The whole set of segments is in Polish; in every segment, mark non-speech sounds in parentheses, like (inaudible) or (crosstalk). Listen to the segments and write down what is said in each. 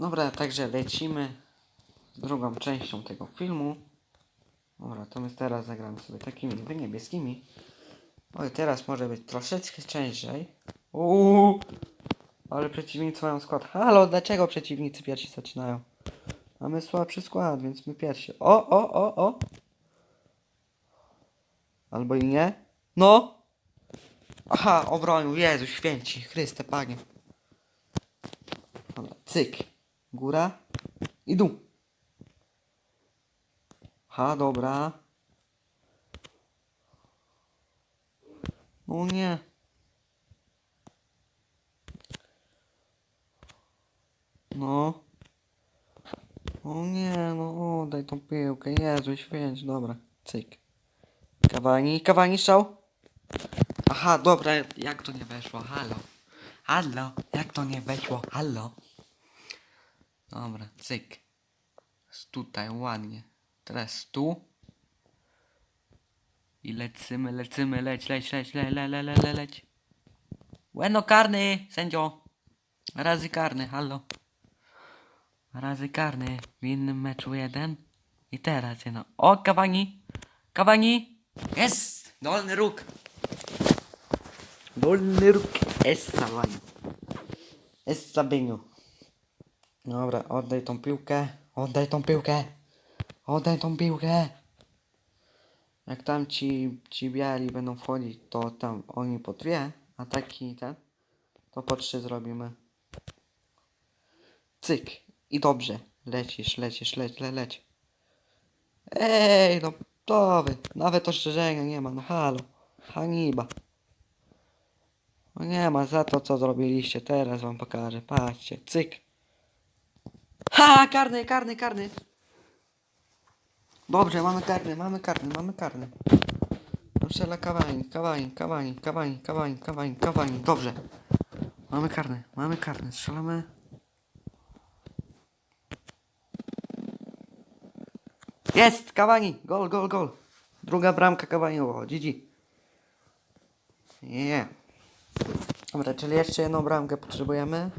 Dobra, także lecimy z drugą częścią tego filmu. Dobra, to my teraz zagramy sobie takimi niebieskimi. Oj, teraz może być troszeczkę ciężej. Uuu, ale przeciwnicy mają skład. Halo, dlaczego przeciwnicy pierwsi zaczynają? Mamy słabszy skład, więc my pierwsi. O, o, o, o. Albo i nie. No. Aha, obronił. Jezu, święci. Chryste, Panie. Cyk. Góra i dół. Ha, dobra. No nie. No. O nie, no oddaj tą piłkę. Jezu, święć, dobra. Cyk. Kawani, kawani strzał. Aha, dobra, jak to nie weszło? Halo. Halo, jak to nie weszło? Halo. Dobra, cyk. Tutaj, ładnie. Teraz tu. I lecymy, lecymy, leć, leć, leć, le, le, le, le, le, leć. Bueno, karny, sędzio. Razy karny, halo. Razy karny w innym meczu jeden. I teraz jedno. O, Kawani. Kawani. Jest! Dolny róg. Dolny róg. Jest Kawani. Jest Sabiniu. Dobra, oddaj tą piłkę. Oddaj tą piłkę. Oddaj tą piłkę. Jak tam ci, ci biali będą wchodzić, to tam oni po dwie, a taki ten, to po trzy zrobimy. Cyk. I dobrze. Lecisz, lecisz, leć, le, leć. Ej, no to wy. Nawet ostrzeżenia nie ma, no halo. Haniba. No nie ma za to, co zrobiliście. Teraz wam pokażę. Patrzcie, cyk. Ha, karny, karny, karny. Dobrze, mamy karny, mamy karny, mamy karny. Strzela kawani, kawani, kawani, kawani, kawani, kawani, kawani. Dobrze. Mamy karny, mamy karny. Strzelamy. Jest! Kawani! Gol, gol, gol. Druga bramka Kawaniuło. GG. Nie. Dobra, czyli jeszcze jedną bramkę potrzebujemy.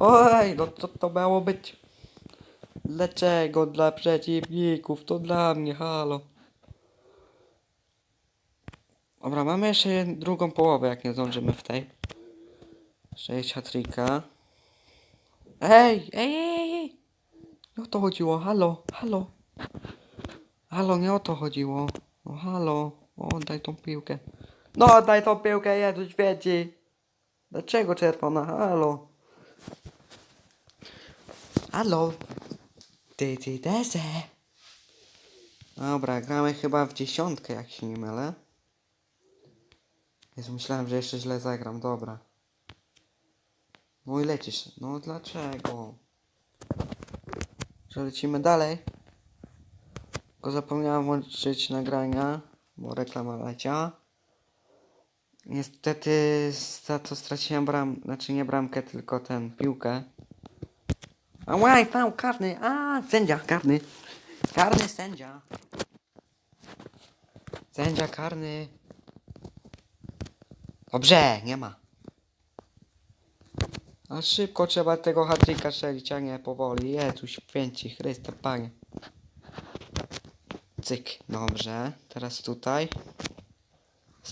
Oj, no to to miało być. Dlaczego dla przeciwników? To dla mnie, halo. Dobra, mamy jeszcze drugą połowę, jak nie zdążymy w tej. Sześć hatrika. Ej, ej, ej, ej! Nie o to chodziło, halo, halo. Halo, nie o to chodziło. No halo, oddaj tą piłkę. No oddaj tą piłkę, Jezu świeci. Dlaczego czerwona? Halo. Halo. Ty, ty, dese. Dobra, gramy chyba w dziesiątkę, jak się nie mylę. Jezu, myślałem, że jeszcze źle zagram, dobra. No i lecisz. No dlaczego? Że lecimy dalej. Tylko zapomniałem włączyć nagrania, bo reklama leciała. Niestety za to straciłem bram, znaczy nie bramkę, tylko ten piłkę. A fał, karny, a sędzia, karny. Karny sędzia. Sędzia karny. Dobrze, nie ma. A szybko trzeba tego hatryka strzelić, a nie powoli. Jezu święci Chryste, Panie. Cyk, dobrze. Teraz tutaj.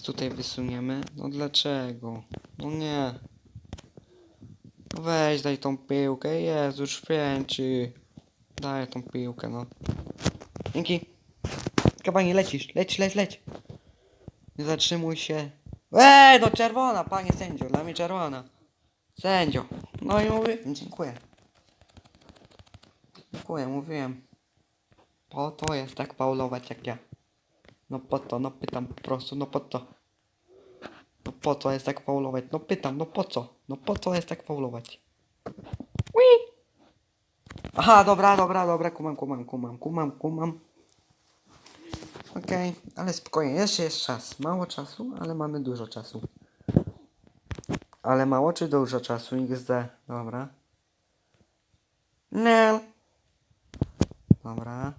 Tutaj wysuniemy. No dlaczego? No nie. Weź, daj tą piłkę. Jezu święci. Daj tą piłkę, no. Dzięki. Kabanie, lecisz. Leć, leć, leć. Nie zatrzymuj się. Ej, no czerwona, panie sędzio. Dla mnie czerwona. Sędzio. No i mówię, dziękuję. Dziękuję, mówiłem. Po to jest tak paulować jak ja. No po to, no pytam po prostu, no po to. No po co jest tak paulować? No pytam, no po co? No po co jest tak paulować? Ui! Aha, dobra, dobra, dobra, kumam, kumam, kumam, kumam, kumam. Okej, ale spokojnie, jeszcze jest czas. Mało czasu, ale mamy dużo czasu. Ale mało czy dużo czasu? XD. Dobra. Nie. Dobra.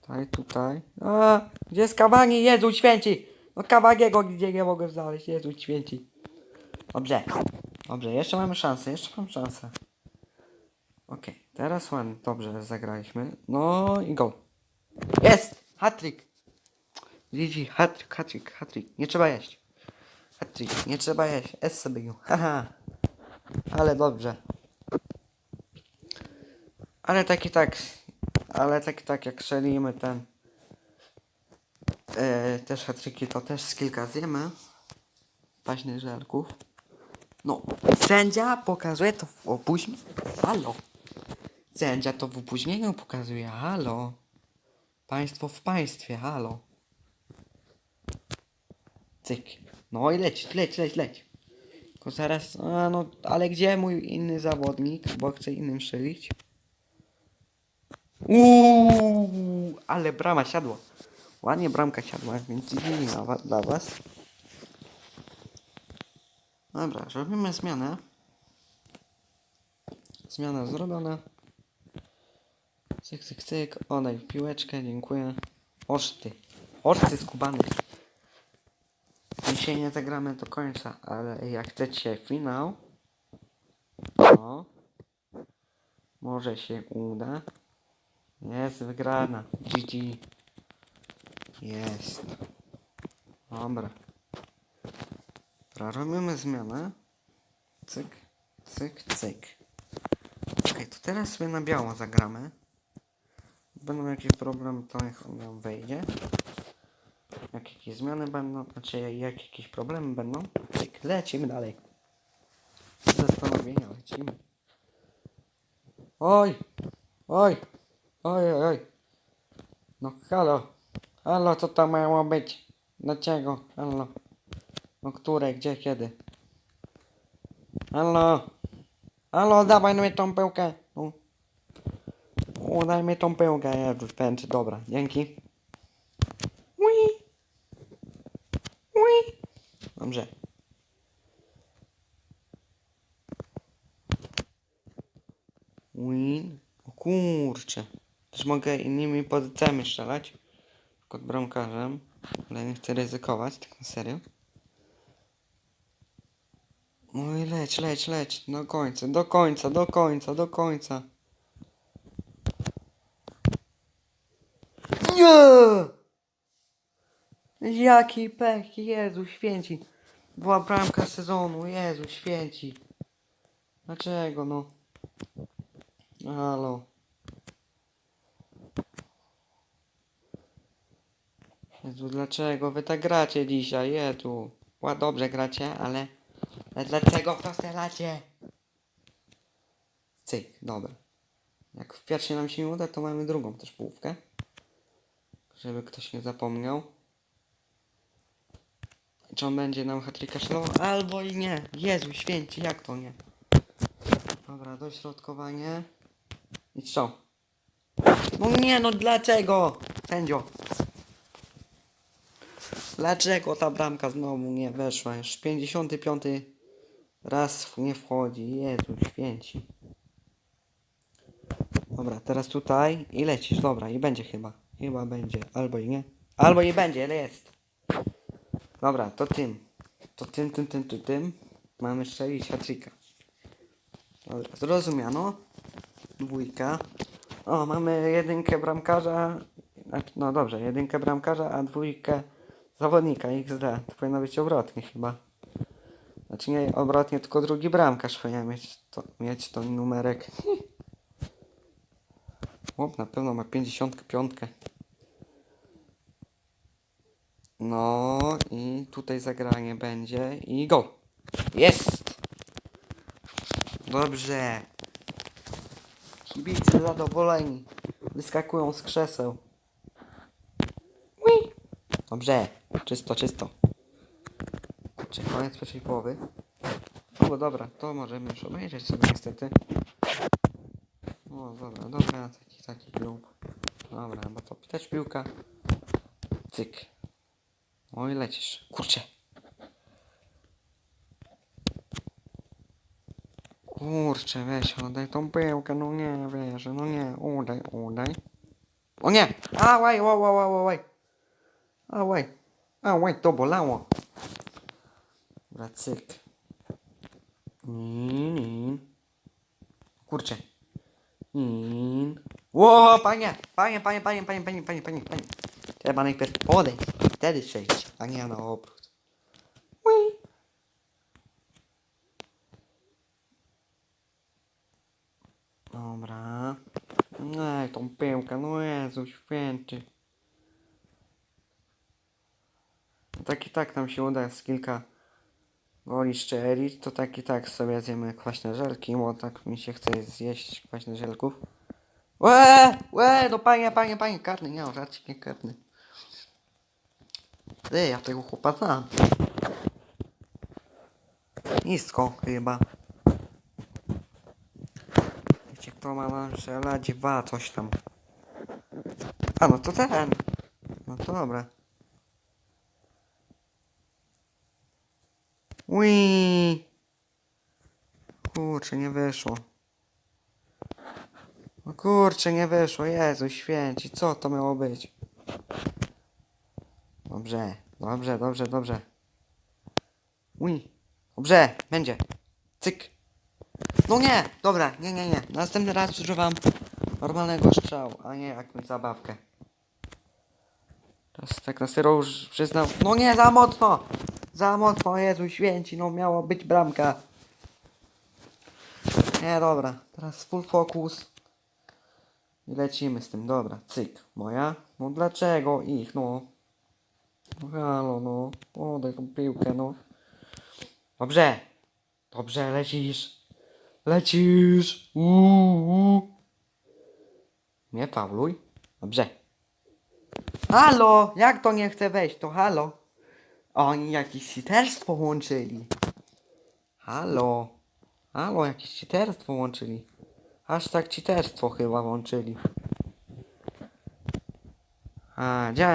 Tutaj, tutaj. A, gdzie jest kawani? Jezu święci! No kawagiego gdzie nie mogę znaleźć? Jezu święci. Dobrze. Dobrze, jeszcze mamy szansę, jeszcze mam szansę. Okej, teraz ładnie, dobrze zagraliśmy. No i go. Jest! Hatryk! GG, hatryk, hatryk, hatryk. Nie trzeba jeść. Hatryk, nie trzeba jeść. S sobie (laughs) haha. Ale dobrze. Ale tak i tak, ale tak i tak jak strzelimy ten e, też hatryki, to też z kilka zjemy. Paśnych żelków. No, sędzia pokazuje to w opóźnieniu. Halo. Sędzia to w opóźnieniu pokazuje. Halo. Państwo w państwie. Halo. Cyk. No i leć, leć, leć, leć. Tylko zaraz, a no, ale gdzie mój inny zawodnik, bo chcę innym strzelić? Uuu, ale brama siadła. Ładnie bramka siadła, więc wa- dla was. Dobra, robimy zmianę. Zmiana zrobiona. Cyk, cyk, cyk. Odaj piłeczkę, dziękuję. Oszty. Oszty skubany. Dzisiaj nie zagramy do końca, ale jak chcecie finał, to może się uda. Jest wygrana. GG. Jest. Dobra. Dobra, robimy zmianę. Cyk, cyk, cyk. Okej, to teraz sobie na biało zagramy. Będą jakieś problemy, to niech on nam wejdzie. Jak jakieś zmiany będą, znaczy jak jakieś problemy będą, cyk, lecimy dalej. Zastanowienia, lecimy. Oj! Oj! Oj, oj, oj. No halo. Halo, co to miało być? Dlaczego? Halo. No które, gdzie, kiedy? Halo. Halo, dawaj mi tą pyłkę. No. Daj mi tą pyłkę, Jezus, pęczy, dobra, dzięki. Ui. Ui. Dobrze. Win. O kurczę. Też mogę innymi pozycjami strzelać. Kot bramkarzem. Ale nie chcę ryzykować, tak na serio. No i leć, leć, leć. Do końca, do końca, do końca, do końca. Nie! Jaki pech, Jezu święci. Była bramka sezonu, Jezu święci. Dlaczego no? Halo. Jezu, dlaczego wy tak gracie dzisiaj? Jezu. Ła, dobrze gracie, ale... ale dlaczego w to strzelacie? Cyk, dobra. Jak w pierwszej nam się nie uda, to mamy drugą też połówkę. Żeby ktoś nie zapomniał. Czy on będzie nam hatryka szlował? Albo i nie. Jezu, święci, jak to nie? Dobra, dośrodkowanie. I co? No nie, no dlaczego? Sędzio. Dlaczego ta bramka znowu nie weszła? Już 55 raz nie wchodzi. Jezu, święci. Dobra, teraz tutaj i lecisz. Dobra, i będzie chyba. Chyba będzie. Albo i nie. Albo i będzie, ale jest. Dobra, to tym. To tym, tym, tym, tym, tym. Mamy strzelić hatrika. Dobra, zrozumiano. Dwójka. O, mamy jedynkę bramkarza. znaczy, No dobrze, jedynkę bramkarza, a dwójkę zawodnika XD. To powinno być odwrotnie chyba. Znaczy nie odwrotnie, tylko drugi bramkarz powinien mieć to, mieć to numerek. Chłop na pewno ma 55. No i tutaj zagranie będzie i go. Jest! Dobrze. Kibice zadowoleni. Wyskakują z krzeseł. Dobrze. Czysto, czysto. Czy koniec pierwszej połowy? Bo dobra, to możemy już obejrzeć sobie niestety. O, dobra, dobra, taki, taki klub. Dobra, bo to też piłka. Cyk. Oj, lecisz. Kurczę. Kurczę, weź, oddaj tą piłkę, no nie wierzę, no nie, udaj, udaj. O nie! Ałaj, ałaj, ałaj, ałaj. Ałaj, ałaj, to bolało. Dobra, cyk. Nin, nin. Kurczę. Nin. Ło, panie! Panie, panie, panie, panie, panie, panie, panie, panie. Trzeba najpierw podejść, wtedy przejść, a nie na obrót. Ui. Dobra. Ej, tą piłkę, no Jezu święty. Tak i tak nam się uda z kilka goli szczelić, to tak i tak sobie zjemy kwaśne żelki, bo tak mi się chce zjeść kwaśne żelków. Łe, łe, no panie, panie, panie, karny, nie, no, żarcik nie karny. Ej, ja tego chłopa znam. Nisko chyba. Wiecie kto ma nam strzelać? Dwa, coś tam. A no to ten. No to dobra. Ui. Kurczę, nie wyszło. No kurczę, nie wyszło. Jezu święci, co to miało być? Dobrze, dobrze, dobrze, dobrze. Ui. Dobrze, będzie. Cyk. No nie, dobra, nie, nie, nie. Następny raz używam normalnego strzału, a nie jakąś zabawkę. Teraz tak na serio już przyznam. No nie, za mocno! Za mocno, Jezu święci, no miało być bramka. Nie, dobra, teraz full focus. I lecimy z tym, dobra, cyk. Moja? No dlaczego ich, no? No halo, no. Podaj tą piłkę, no. Dobrze. Dobrze, lecisz. Lecisz. Uuu. Nie fauluj. Dobrze. Halo, jak to nie chce wejść, to halo. Oni jakieś cheaterstwo łączyli. Halo. Halo, jakieś cheaterstwo łączyli. Aż tak cheaterstwo chyba łączyli. A, gdzie?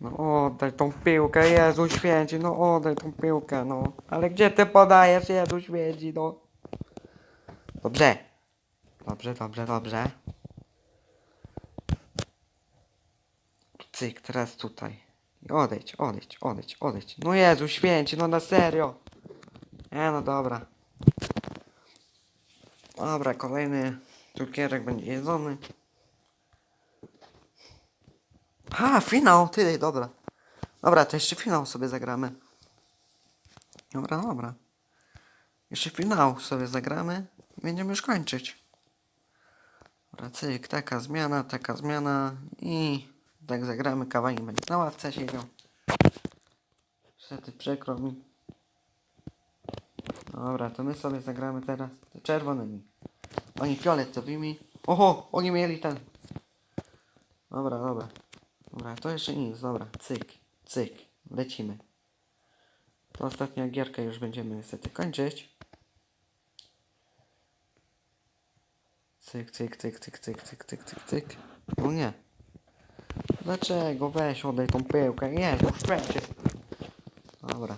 No oddaj tą piłkę, Jezu święci, no oddaj tą piłkę, no. Ale gdzie ty podajesz, Jezu święci, no. Dobrze. Dobrze, dobrze, dobrze. Cyk, teraz tutaj. Odejdź, odejdź, odejdź, odejdź. No Jezu święci, no na serio. Nie, no dobra. Dobra, kolejny cukierek będzie jedzony. Ha, finał, ty, dobra. Dobra, to jeszcze finał sobie zagramy. Dobra, dobra. Jeszcze finał sobie zagramy będziemy już kończyć. Dobra, cyk, taka zmiana, taka zmiana i tak zagramy, kawałek będzie na ławce siedział. Niestety przykro mi. Dobra, to my sobie zagramy teraz czerwonymi. Oni fioletowymi. Oho, oni mieli ten. Dobra, dobra. Dobra, to jeszcze nic, dobra. Cyk, cyk. Lecimy. To ostatnia gierka już będziemy niestety kończyć. Cyk, cyk, cyk, cyk, cyk, cyk, cyk, cyk, cyk. No nie. Dlaczego? Weź, oddaj tą piłkę. Jezu, szwecie. Dobra.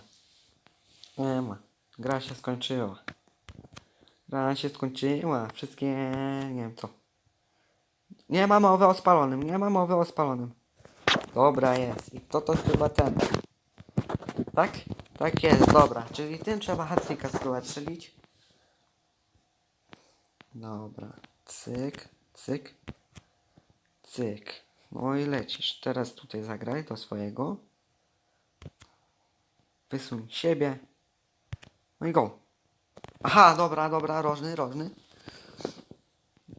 Nie ma. Gra się skończyła. Gra się skończyła. Wszystkie... nie wiem co. Nie ma mowy o spalonym. Nie ma mowy o spalonym. Dobra jest. I to to chyba ten. Tak? Tak jest, dobra. Czyli tym trzeba hatryka spróbować strzelić. Dobra. Cyk, cyk, cyk. No i lecisz. Teraz tutaj zagraj do swojego. Wysuń siebie. No i go. Aha, dobra, dobra, rożny, rożny.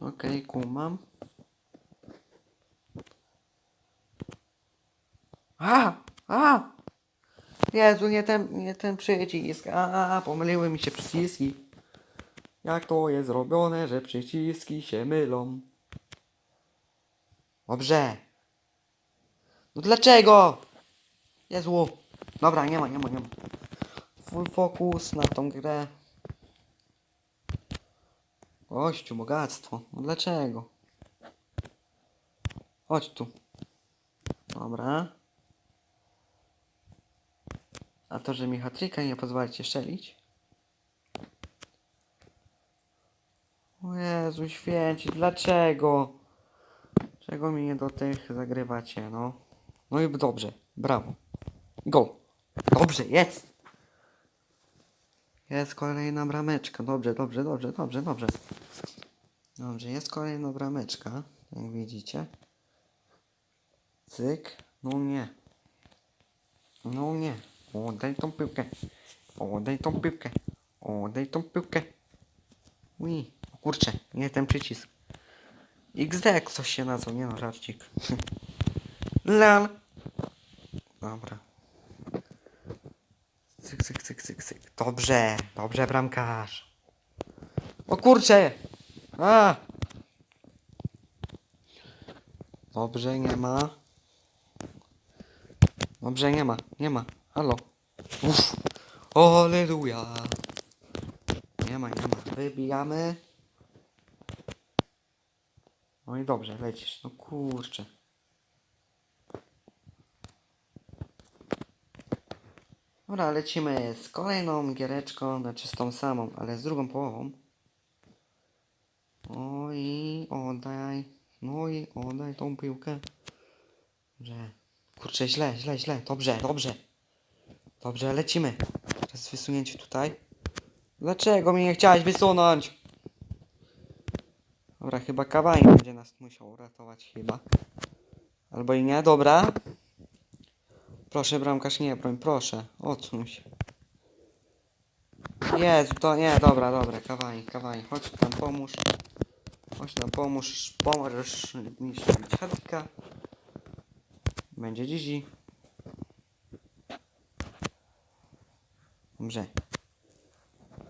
Okej, kumam. A, a! Jezu, nie ten, nie ten przycisk. A, pomyliły mi się przyciski. Jak to jest zrobione, że przyciski się mylą? Dobrze. No dlaczego? Jezu. Dobra, nie ma, nie ma, nie ma. Full focus na tą grę. Gościu, bogactwo. No dlaczego? Chodź tu. Dobra. A to, że mi hatryka nie pozwolicie strzelić? O Jezu święci, dlaczego? Czego mi nie do tych zagrywacie, no? No i dobrze, brawo. Go. Dobrze, jest! Jest kolejna brameczka. Dobrze, dobrze, dobrze, dobrze, dobrze. Dobrze, jest kolejna brameczka, jak widzicie. Cyk. No nie. No nie. Oddaj tą piłkę. Oddaj tą piłkę. Oddaj tą piłkę. Ui. Kurczę, nie ten przycisk. XD coś się nazwał, nie no, żarcik. (laughs) Lal. Dobra. Cyk, cyk, cyk, cyk, cyk. Dobrze, dobrze, bramkarz. O kurczę! A! Dobrze, nie ma. Dobrze, nie ma, nie ma. Halo. Uff. Aleluja. Nie ma, nie ma. Wybijamy. No i dobrze, lecisz. No kurczę. Dobra, lecimy z kolejną giereczką, znaczy z tą samą, ale z drugą połową. No i oddaj, no i oddaj tą piłkę. Dobrze. Kurczę, źle, źle, źle. Dobrze, dobrze. Dobrze, lecimy. Teraz wysunięcie tutaj. Dlaczego mnie nie chciałeś wysunąć? Dobra, chyba kawałek będzie nas musiał uratować, chyba. Albo i nie, dobra. Proszę, bramkarz, nie broń, proszę. Odsuń się. Jezu, to nie, dobra, dobra, kawałek, kawałek. Chodź tam, pomóż. Chodź nam pomóż, pomożesz mi zrobić chatka. Będzie dziś. Dobrze.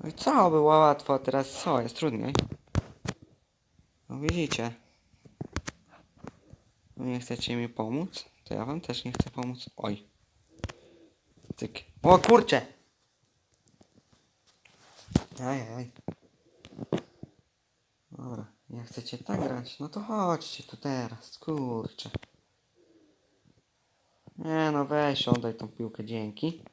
No i co było łatwo, teraz co jest trudniej? No widzicie. Nie chcecie mi pomóc? To ja wam też nie chcę pomóc. Oj. Cyk. O kurcze! Aj, aj. Dobra, jak chcecie tak grać, no to chodźcie tu teraz, kurczę. Nie no weź, oddaj tą piłkę, dzięki.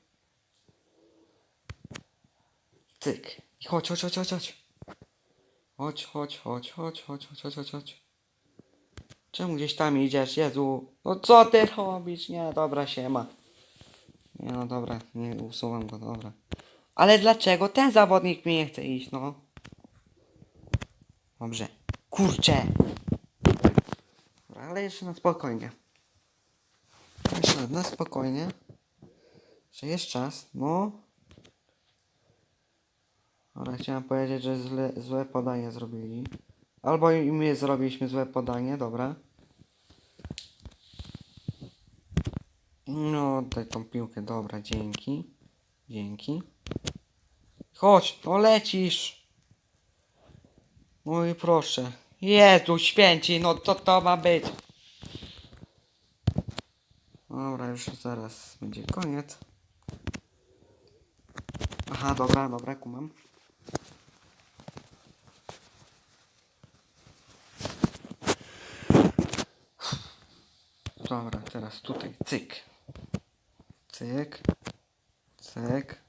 Cyk. Chodź, chodź, chodź, chodź, Chodź, chodź, chodź, chodź, chodź, chodź, chodź, chodź. Czemu gdzieś tam idziesz, Jezu? No co ty robisz? Nie, no dobra, siema. Nie, no dobra, nie usuwam go, dobra. Ale dlaczego ten zawodnik mi nie chce iść, no? Dobrze. Kurczę! Ale jeszcze na spokojnie. Jeszcze na spokojnie. Jeszcze jest czas, no. Ale chciałem powiedzieć, że zle, złe podanie zrobili. Albo i my zrobiliśmy złe podanie, dobra. No, oddaj tą piłkę, dobra, dzięki. Dzięki. Chodź, no lecisz. No i proszę. Jezu, święci, no co to ma być? Dobra, już zaraz będzie koniec. Aha, dobra, dobra, kumam. Dobra, teraz tutaj, cyk. Cyk. Cyk.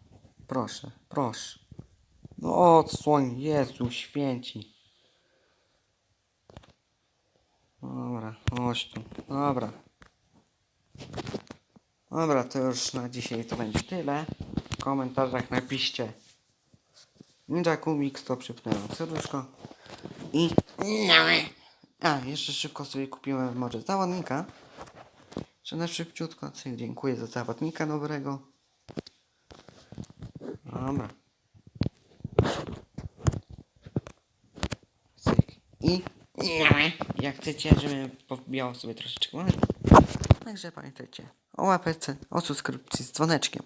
Proszę, proszę. No odsłoń, Jezu, święci. Dobra, chodź tu. Dobra. Dobra, to już na dzisiaj to będzie tyle. W komentarzach napiszcie Ninja Kubik to przypnęło serduszko. I... A, jeszcze szybko sobie kupiłem może zawodnika. Że na szybciutko. Dziękuję za zawodnika dobrego. Dobra. Cyk. I jak chcecie, żebym pobijał sobie troszeczkę. Także pamiętajcie o łapce, o subskrypcji z dzwoneczkiem.